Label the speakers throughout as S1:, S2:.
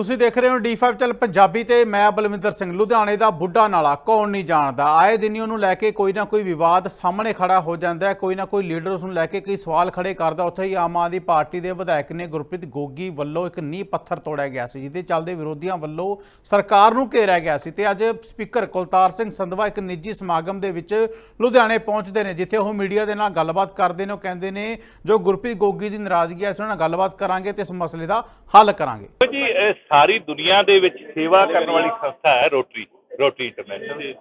S1: ਤੁਸੀਂ ਦੇਖ ਰਹੇ ਹੋ D5 ਚੱਲ ਪੰਜਾਬੀ ਤੇ ਮੈਂ ਬਲਵਿੰਦਰ ਸਿੰਘ। ਲੁਧਿਆਣੇ ਦਾ ਬੁੱਢਾ ਨਾਲਾ, ਕੌਣ ਨਹੀਂ ਜਾਣਦਾ? ਆਏ ਦਿਨ ਹੀ ਉਹਨੂੰ ਲੈ ਕੇ ਕੋਈ ਨਾ ਕੋਈ ਵਿਵਾਦ ਸਾਹਮਣੇ ਖੜਾ ਹੋ ਜਾਂਦਾ ਹੈ। ਕੋਈ ਨਾ ਕੋਈ ਲੀਡਰ ਉਸ ਨੂੰ ਲੈ ਕੇ ਕਈ ਸਵਾਲ ਖੜੇ ਕਰਦਾ। ਉੱਥੇ ਹੀ ਆਮ ਆਦਮੀ ਪਾਰਟੀ ਦੇ ਵਿਧਾਇਕ ਨੇ ਗੁਰਪ੍ਰੀਤ ਗੋਗੀ ਵੱਲੋਂ ਇੱਕ ਨੀਂਹ ਪੱਥਰ ਤੋੜਿਆ ਗਿਆ ਸੀ, ਜਿਹਦੇ ਚੱਲਦੇ ਵਿਰੋਧੀਆਂ ਵੱਲੋਂ ਸਰਕਾਰ ਨੂੰ ਘੇਰਿਆ ਗਿਆ ਸੀ। ਤੇ ਅੱਜ ਸਪੀਕਰ ਕੁਲਤਾਰ ਸਿੰਘ ਸੰਧਵਾ ਇੱਕ ਨਿੱਜੀ ਸਮਾਗਮ ਦੇ ਵਿੱਚ ਲੁਧਿਆਣੇ ਪਹੁੰਚਦੇ ਨੇ, ਜਿੱਥੇ ਉਹ ਮੀਡੀਆ ਦੇ ਨਾਲ ਗੱਲਬਾਤ ਕਰਦੇ ਨੇ। ਉਹ ਕਹਿੰਦੇ ਨੇ, ਜੋ ਗੁਰਪ੍ਰੀਤ ਗੋਗੀ ਦੀ ਨਾਰਾਜ਼ਗੀ ਹੈ ਇਸ ਨਾਲ ਗੱਲਬਾਤ ਕਰਾਂਗੇ ਤੇ ਇਸ ਮਸਲੇ ਦਾ ਹੱਲ ਕਰਾਂਗੇ।
S2: ਜੀ ਸਾਰੀ ਦੁਨੀਆ ਦੇ ਵਿੱਚ ਸੇਵਾ ਕਰਨ ਵਾਲੀ ਸੰਸਥਾ ਹੈ ਰੋਟਰੀ ਰੋਟਰੀ ਇੰਟਰਨੈਸ਼ਨਲ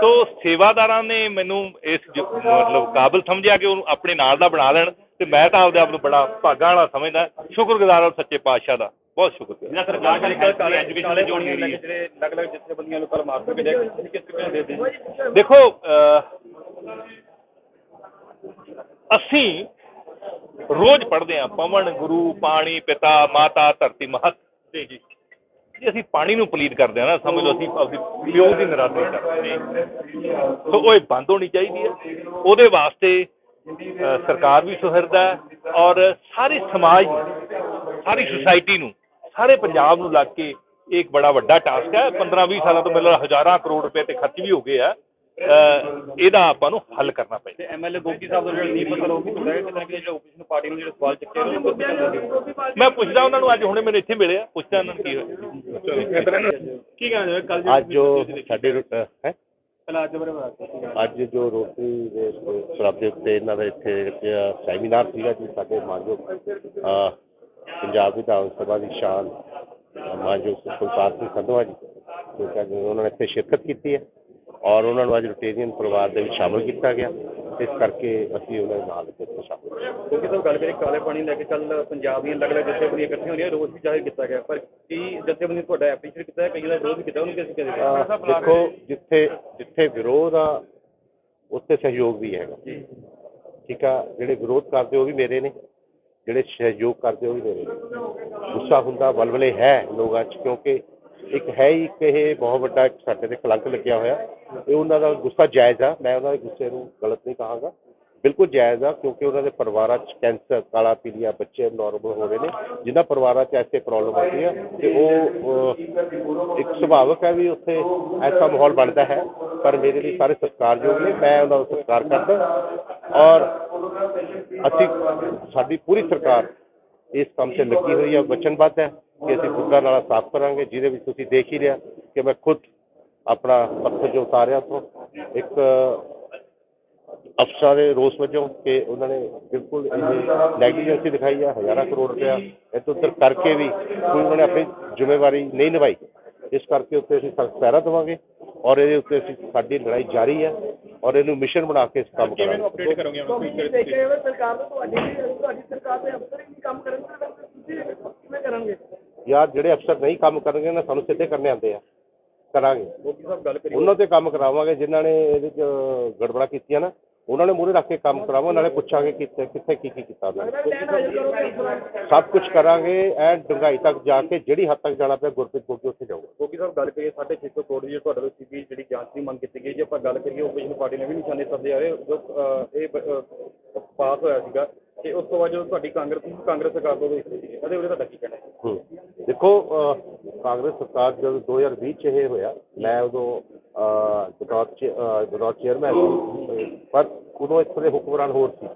S2: ਸੋ ਸੇਵਾਦਾਰਾਂ ਨੇ ਮੈਨੂੰ ਇਸ ਮਤਲਬ ਕਾਬਿਲ ਸਮਝਿਆ ਕਿ ਉਹਨੂੰ ਆਪਣੇ ਨਾਲ ਦਾ ਬਣਾ ਲੈਣ ਤੇ ਮੈਂ ਤਾਂ ਆਪਦੇ ਆਪ ਨੂੰ ਬੜਾ ਭਾਗਾਂ ਵਾਲਾ ਸਮਝਦਾ। ਸ਼ੁਕਰਗੁਜ਼ਾਰ ਹਾਂ ਸੱਚੇ ਪਾਤਸ਼ਾਹ ਦਾ। ਬਹੁਤ ਸ਼ੁਕਰ
S3: ਜਿਹੜਾ ਸਰਕਾਰ ਕਰੇ ਕੱਲ ਕਾਲੇ ਕਾਲੇ ਪਾਣੀ ਲੈ ਕੇ ਜਿਹੜੇ ਅਲੱਗ-ਅਲੱਗ ਜਥੇਬੰਦੀਆਂ ਨੂੰ ਕੱਲ ਮਾਰਚ ਕੇ ਦੇਖੋ ਤੁਸੀਂ ਕਿਸ ਤਰ੍ਹਾਂ ਦੇ ਦੇ
S2: ਦੇਖੋ ਅਸੀਂ ਰੋਜ਼ ਪੜ੍ਹਦੇ ਹਾਂ ਪਵਨ ਗੁਰੂ ਪਾਣੀ ਪਿਤਾ ਮਾਤਾ ਧਰਤੀ ਮਹਤ। ਜੀ ਜੀ। ਜੇ ਅਸੀਂ ਪਾਣੀ ਨੂੰ ਪਲੀਤ ਕਰਦੇ ਹਾਂ ਨਾ ਸਮਝ ਲਓ ਅਸੀਂ ਆਪਦੀ ਪਿਓ ਦੀ ਨਰਾਦਰੀ ਕਰਦੇ ਹਾਂ। ਸੋ ਉਹ ਇਹ ਬੰਦ ਹੋਣੀ ਚਾਹੀਦੀ ਹੈ। ਉਹਦੇ ਵਾਸਤੇ ਸਰਕਾਰ ਵੀ ਸੁਹਿਰਦਾ ਔਰ ਸਾਰੇ ਸਮਾਜ ਨੂੰ ਸਾਰੀ ਸੁਸਾਇਟੀ ਨੂੰ ਸਾਰੇ ਪੰਜਾਬ ਨੂੰ ਲੱਗ ਕੇ ਇਹ ਇੱਕ ਬੜਾ ਵੱਡਾ ਟਾਸਕ ਹੈ। 15 20 ਸਾਲਾਂ ਤੋਂ ਮਿਲਣ ਹਜ਼ਾਰਾਂ ਕਰੋੜ ਰੁਪਏ ਤੇ ਖਰਚ ਵੀ ਹੋ ਗਏ ਆ। ਇਹਦਾ ਆਪਾਂ ਨੂੰ ਹੱਲ ਕਰਨਾ ਪਏਗਾ।
S3: ਤੇ ਐਮਐਲਏ ਗੋਗੀ ਸਾਹਿਬ ਦਾ ਜਿਹੜਾ ਨੀਂਹ ਪੱਥਰ ਉਹ ਵੀ ਹੁੰਦਾ ਹੈ ਕਿ ਜਿਹੜਾ ਆਪੋਜੀਸ਼ਨ ਪਾਰਟੀ ਨੂੰ ਜਿਹੜੇ ਸਵਾਲ ਚੱਕੇ ਨੇ ਉਹ ਕਿਸ ਤਰ੍ਹਾਂ
S2: ਮੈਂ ਪੁੱਛਦਾ ਉਹਨਾਂ ਨੂੰ ਅੱਜ ਹੁਣੇ ਮੈਨੂੰ ਇੱਥੇ ਮਿਲਿਆ ਪੁੱਛਦਾ ਉਹਨਾਂ ਨੂੰ ਕੀ ਹੋਇਆ।
S3: ਕੀ ਕਹਿੰਦੇ ਕੱਲ
S4: ਅੱਜ ਜੋ ਸਾਡੇ ਹੈ?
S3: ਅੱਜ
S4: ਜੋ ਰੋਟਰੀ ਦੇ ਸਰਾਬ ਦੇ ਉੱਤੇ ਇਹਨਾਂ ਦਾ ਇੱਥੇ ਸੈਮੀਨਾਰ ਸੀਗਾ ਜੀ ਸਾਡੇ ਮਾਨਯੋਗ ਪੰਜਾਬ ਵਿਧਾਨ ਸਭਾ ਦੀ ਸ਼ਾਨ ਮਾਨਯੋਗ ਸੁਲਤਾਨ ਸਿੰਘ ਸੰਧਵਾ ਜੀ ਜੋ ਕਿ ਅੱਜ ਉਹਨਾਂ ਨੇ ਇੱਥੇ ਸ਼ਿਰਕਤ ਕੀਤੀ ਹੈ। ਔਰ ਉਹਨਾਂ ਨੂੰ ਅੱਜ ਰੋਟੇਰੀਅਨ ਪਰਿਵਾਰ ਦੇ ਵਿੱਚ ਸ਼ਾਮਲ ਕੀਤਾ ਗਿਆ। ਇਸ ਕਰਕੇ ਅਸੀਂ ਉਹਨਾਂ ਦੇ ਨਾਲ ਇੱਥੇ ਸ਼ਾਮਲ।
S3: ਗੋਗੀ ਸਾਹਿਬ ਗੱਲ ਕਰੀ ਕਾਲੇ ਪਾਣੀ ਲੈ ਕੇ ਕੱਲ ਪੰਜਾਬ ਦੀਆਂ ਅਲੱਗ-ਅਲੱਗ ਜਥੇਬੰਦੀਆਂ ਇਕੱਠੀਆਂ ਹੋਈਆਂ ਰੋਸ ਵੀ ਜ਼ਾਹਿਰ ਕੀਤਾ ਗਿਆ। ਪਰ ਕੀ ਜਥੇਬੰਦੀ ਤੁਹਾਡਾ ਐਪਰੀਸ਼ੀਏਟ ਕੀਤਾ ਹੈ? ਕਈਆਂ ਦਾ ਵਿਰੋਧ ਕੀਤਾ ਉਹਨੂੰ ਕਿਸ
S4: ਅਹ, ਦੇਖੋ ਜਿੱਥੇ ਜਿੱਥੇ ਵਿਰੋਧ ਆ ਉੱਥੇ ਸਹਿਯੋਗ ਵੀ ਹੈਗਾ।
S3: ਜੀ।
S4: ਠੀਕ ਆ? ਜਿਹੜੇ ਵਿਰੋਧ ਕਰਦੇ ਉਹ ਵੀ ਮੇਰੇ ਨੇ। ਜਿਹੜੇ ਸਹਿਯੋਗ ਕਰਦੇ ਉਹ ਵੀ ਮੇਰੇ ਨੇ। ਗੁੱਸਾ ਹੁੰਦਾ ਬਲਬਲੇ ਹੈ ਲੋਕਾਂ 'ਚ ਕਿਉਂਕਿ ਇੱਕ ਹੈ ਹੀ ਕਿ ਇਹ ਬਹੁਤ ਵੱਡਾ ਸਾਡੇ ਤੇ ਕਲੰਕ ਲੱਗਿਆ ਹੋਇਆ। ਇਹ ਉਹਨਾਂ ਦਾ ਗੁੱਸਾ ਜਾਇਜ਼ ਆ। ਮੈਂ ਉਹਨਾਂ ਦੇ ਗੁੱਸੇ ਨੂੰ ਗਲਤ ਨਹੀਂ ਕਹਾਂਗਾ। ਬਿਲਕੁਲ ਜਾਇਜ਼ ਆ, ਕਿਉਂਕਿ ਉਹਨਾਂ ਦੇ ਪਰਿਵਾਰਾਂ 'ਚ ਕੈਂਸਰ, ਕਾਲਾ ਪੀਲੀਆ ਬੱਚੇ ਨਾਰਮਲ ਹੋ ਰਹੇ ਨੇ, ਜਿਨ੍ਹਾਂ ਪਰਿਵਾਰਾਂ 'ਚ ਐਸੇ ਪ੍ਰੋਬਲਮ ਆਉਂਦੀ ਹੈ ਤੇ ਉਹ ਇੱਕ ਸੁਭਾਵਕ ਹੈ ਵੀ ਉੱਥੇ ਐਸਾ ਮਾਹੌਲ ਬਣਦਾ ਹੈ। ਪਰ ਮੇਰੇ ਲਈ ਸਾਰੇ ਸਤਿਕਾਰਯੋਗ ਨੇ, ਮੈਂ ਉਹਨਾਂ ਦਾ ਸਤਿਕਾਰ ਕਰਦਾ ਔਰ ਅਸੀਂ, ਸਾਡੀ ਪੂਰੀ ਸਰਕਾਰ ਇਸ ਕੰਮ ਤੇ ਲੱਗੀ ਹੋਈ ਹੈ ਵਚਨਬੱਧ ਹੈ ਕਿ ਅਸੀਂ ਬੁੱਢਾ ਨਾਲਾ ਸਾਫ਼ ਕਰਾਂਗੇ, ਜਿਹਦੇ ਵਿੱਚ ਤੁਸੀਂ ਦੇਖ ਹੀ ਲਿਆ ਕਿ ਮੈਂ ਖੁਦ ਆਪਣਾ ਪੱਥਰ ਜੋ ਉਤਾਰਿਆ ਤੋਂ ਇੱਕ ਅਫਸਰਾਂ ਦੇ ਰੋਸ ਵਜੋਂ ਕਿ ਉਹਨਾਂ ਨੇ ਬਿਲਕੁਲ ਇਹ ਨੈਗਲੀਜੈਂਸੀ ਦਿਖਾਈ ਹੈ ਹਜ਼ਾਰਾਂ ਕਰੋੜ ਰੁਪਇਆ ਇੱਧਰ ਉੱਧਰ ਕਰਕੇ ਵੀ ਕੋਈ ਉਹਨਾਂ ਨੇ ਆਪਣੀ ਜ਼ਿੰਮੇਵਾਰੀ ਨਹੀਂ ਨਿਭਾਈ। ਇਸ ਕਰਕੇ ਉੱਤੇ ਅਸੀਂ ਸਖਤ ਪਹਿਰਾ ਦੇਵਾਂਗੇ ਔਰ ਇਹਦੇ ਉੱਤੇ ਅਸੀਂ ਸਾਡੀ ਲੜਾਈ ਜਾਰੀ ਹੈ ਔਰ ਇਹਨੂੰ ਮਿਸ਼ਨ ਬਣਾ ਕੇ ਇਸ ਕੰਮ
S3: ਕਿਵੇਂ
S4: ਕਰਾਂਗੇ
S3: ਨੂੰ ਅਪਡੇਟ ਕਰੋਗੇ ਆਪਾਂ
S5: ਸਰਕਾਰ ਤੋਂ ਤੁਹਾਡੀ ਵੀ ਤੁਹਾਡੀ ਸਰਕਾਰ ਦੇ ਅਫਸਰ ਹੀ ਕੰਮ ਕਰਨਗੇ ਤਾਂ ਫਿਰ ਤੁਸੀਂ ਕਿਵੇਂ ਕਰਨਗੇ।
S4: ਯਾਰ ਜਿਹੜੇ ਅਫਸਰ ਨਹੀਂ ਕੰਮ ਕਰਨਗੇ ਨਾ ਸਾਨੂੰ ਸਿੱਧੇ ਕਰਨੇ ਆਉਂਦੇ ਆ। ਕਰਾਂਗੇ
S3: ਗੋਗੀ ਸਾਹਿਬ ਗੱਲ ਕਰੀ
S4: ਉਹਨਾਂ ਤੇ ਕੰਮ ਕਰਾਵਾਂਗੇ ਜਿਨ੍ਹਾਂ ਨੇ ਇਹਦੇ ਚ ਗੜਬੜਾ ਕੀਤੀਆਂ ਨਾ ਉਹਨਾਂ ਨੇ ਮੂਹਰੇ ਰੱਖ ਕੇ ਕੰਮ ਕਰਾਵਾਂ ਨਾਲੇ ਪੁੱਛਾਂਗੇ ਕਿੱਥੇ ਕਿੱਥੇ ਕੀ ਕੀ ਕੀਤਾ ਉਹਨਾਂ ਨੇ। ਸਭ ਕੁਝ ਕਰਾਂਗੇ ਐ ਡੰਗਾਈ ਤੱਕ ਜਾ ਕੇ ਜਿਹੜੀ ਹੱਦ ਤੱਕ ਜਾਣਾ ਪਿਆ ਗੁਰਪ੍ਰੀਤ ਗੋਗੀ ਉੱਥੇ ਜਾਊਗਾ
S3: ਗੋਗੀ ਸਾਹਿਬ ਗੱਲ ਕਰੀਏ 650 ਕਰੋੜ ਦੀ ਜੋ ਤੁਹਾਡੇ ਤੋਂ ਸੀਬੀ ਜਿਹੜੀ ਜਾਂਚ ਦੀ ਮੰਗ ਕੀਤੀ ਗਈ ਜੇ ਆਪਾਂ ਗੱਲ ਕਰੀਏ ਆਪੋਜੀਸ਼ਨ ਪਾਰਟੀ ਨੇ ਵੀ ਨਿਸ਼ਾਨੇ ਸਾਧੇ ਆ ਰਹੇ ਜੋ ਇਹ ਪਾਸ ਹੋਇਆ ਸੀਗਾ ਤੇ ਉਸ ਤੋਂ ਬਾਅਦ ਜਦੋਂ ਤੁਹਾਡੀ ਕਾਂਗਰਸ ਕਾਂਗਰਸ ਸਰਕਾਰ ਤੋਂ ਵੀ ਉਹਦੇ ਬਾਰੇ ਤੁਹਾਡਾ ਕੀ ਕਹਿਣਾ ਹੈ।
S4: ਦੇਖੋ ਕਾਂਗਰਸ ਸਰਕਾਰ ਜਦੋਂ 2020 ਚ ਇਹ ਹੋਇਆ ਮੈਂ ਉਦੋਂ ਅਹ, ਬਤੌਰ ਬਤੌਰ ਚੇਅਰਮੈਨ ਸੀ। ਪਰ ਉਦੋਂ ਇੱਥੇ ਦੇ ਹੁਕਮਰਾਨ ਹੋਰ ਸੀ।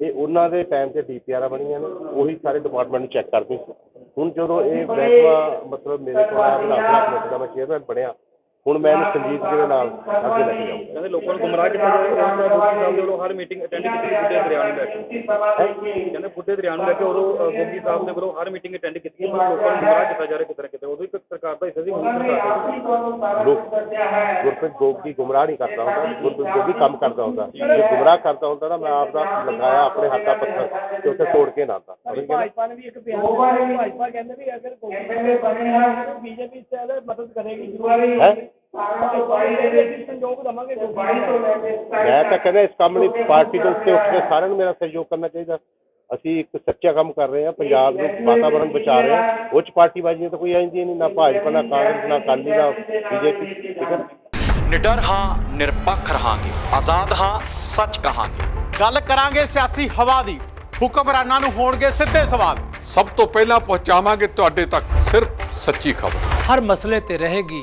S4: ਇਹ ਉਹਨਾਂ ਦੇ ਟਾਈਮ ਤੇ ਡੀਪੀਆਰ ਬਣੀਆਂ ਨੇ ਉਹੀ ਸਾਰੇ ਡਿਪਾਰਟਮੈਂਟ ਨੂੰ ਚੈੱਕ ਕਰਦੇ ਸੀ। ਹੁਣ ਜਦੋਂ ਇਹ ਮਹਿਕਮਾ ਮਤਲਬ ਮੇਰੇ ਕੋਲ ਆਇਆ ਬਣਾ ਕਮੇਟੀ ਦਾ ਮੈਂ ਚੇਅਰਮੈਨ ਬਣਿਆ ਹੁਣ ਮੈਂ ਇਹਨੂੰ ਸੰਜੀਦਗੀ ਦੇ ਨਾਲ ਅੱਗੇ ਲੈ ਕੇ ਜਾਊਂਗਾ।
S3: ਕਹਿੰਦੇ ਲੋਕਾਂ ਨੂੰ ਗੁੰਮਰਾਹ ਕੀਤਾ ਜਾ ਰਿਹਾ ਹੈ ਗੋਗੀ ਸਾਹਿਬ ਦੇ ਵੱਲੋਂ ਹਰ ਮੀਟਿੰਗ ਅਟੈਂਡ ਕੀਤੀ ਬੁੱਢੇ ਦਰਿਆ ਨੂੰ ਲੈ ਕੇ। ਕਹਿੰਦੇ ਬੁੱਢੇ ਦਰਿਆ ਨੂੰ ਲੈ ਕੇ ਉਦੋਂ ਅਹ, ਗੋਗੀ ਸਾਹਿਬ ਦੇ ਵੱਲੋਂ ਹਰ ਮੀਟਿੰਗ ਅਟੈਂਡ ਕੀਤੀ ਪਰ ਲੋਕਾਂ ਨੂੰ ਗੁੰਮਰਾਹ ਕੀਤਾ ਜਾ ਰਿਹਾ ਕਿਤੇ ਨਾ ਕਿਤੇ। ਉਦੋਂ ਇੱਕ ਸਰਕਾਰ ਦਾ ਹਿੱਸਾ ਸੀ ਹੁਣ ਸਰਕਾਰ ਦਾ
S4: ਲੋਕ ਗੁਰਪ੍ਰੀਤ ਗੋਗੀ ਗੁੰਮਰਾਹ ਨਹੀਂ ਕਰਦਾ ਹੁੰਦਾ ਗੁਰਪ੍ਰੀਤ ਗੋਗੀ ਕੰਮ ਕਰਦਾ ਹੁੰਦਾ। ਜੇ ਗੁੰਮਰਾਹ ਕਰਦਾ ਹੁੰਦਾ ਨਾ ਮੈਂ ਆਪਦਾ ਲਗਾਇਆ ਆਪਣੇ ਹੱਥ ਦਾ ਪੱਥਰ ਤੇ ਉੱਥੇ ਤੋੜ ਕੇ ਨਾ ਆਉਂਦਾ। ਸਮਝ ਗਏ ਨਾ?
S5: ਭਾਜਪਾ ਨੇ ਵੀ ਇੱਕ ਬਿਆਨ ਦਿੱਤਾ ਭਾਜਪਾ ਕਹਿੰਦੇ ਵੀ ਅਗਰ ਕਾਂਗਰਸ ਬੀਜੇਪੀ ਇਸ ਤੇ ਮਦਦ ਕਰੇਗੀ।
S4: ਹੈਂ? ਮੈਂ ਤਾਂ ਕਹਿੰਦਾ ਇਸ ਕੰਮ ਲਈ ਪਾਰਟੀ ਦੇ ਉੱਤੇ ਉੱਠ ਕੇ ਸਾਰਿਆਂ ਨੂੰ ਮੇਰਾ ਸਹਿਯੋਗ ਕਰਨਾ ਚਾਹੀਦਾ। ਅਸੀਂ ਇੱਕ ਸੱਚਾ ਕੰਮ ਕਰ ਰਹੇ ਹਾਂ ਪੰਜਾਬ ਨੂੰ ਵਾਤਾਵਰਣ ਬਚਾ ਰਹੇ ਹਾਂ। ਉਹ 'ਚ ਪਾਰਟੀਬਾਜ਼ੀਆਂ ਤਾਂ ਕੋਈ ਆਉਂਦੀਆਂ ਨਹੀਂ ਨਾ ਭਾਜਪਾ ਨਾ ਕਾਂਗਰਸ ਨਾ ਅਕਾਲੀ ਨਾ ਬੀਜੇਪੀ ਠੀਕ ਹੈ
S6: ਨਿਡਰ ਹਾਂ ਨਿਰਪੱਖ ਰਹਾਂਗੇ। ਆਜ਼ਾਦ ਹਾਂ ਸੱਚ ਕਹਾਂਗੇ।
S1: ਗੱਲ ਕਰਾਂਗੇ ਸਿਆਸੀ ਹਵਾ ਦੀ। ਹੁਕਮਰਾਨਾਂ ਨੂੰ ਹੋਣਗੇ ਸਿੱਧੇ ਸਵਾਲ।
S7: ਸਭ ਤੋਂ ਪਹਿਲਾਂ ਪਹੁੰਚਾਵਾਂਗੇ ਤੁਹਾਡੇ ਤੱਕ ਸਿਰਫ ਸੱਚੀ ਖਬਰ।
S8: ਹਰ ਮਸਲੇ ਤੇ ਰਹੇਗੀ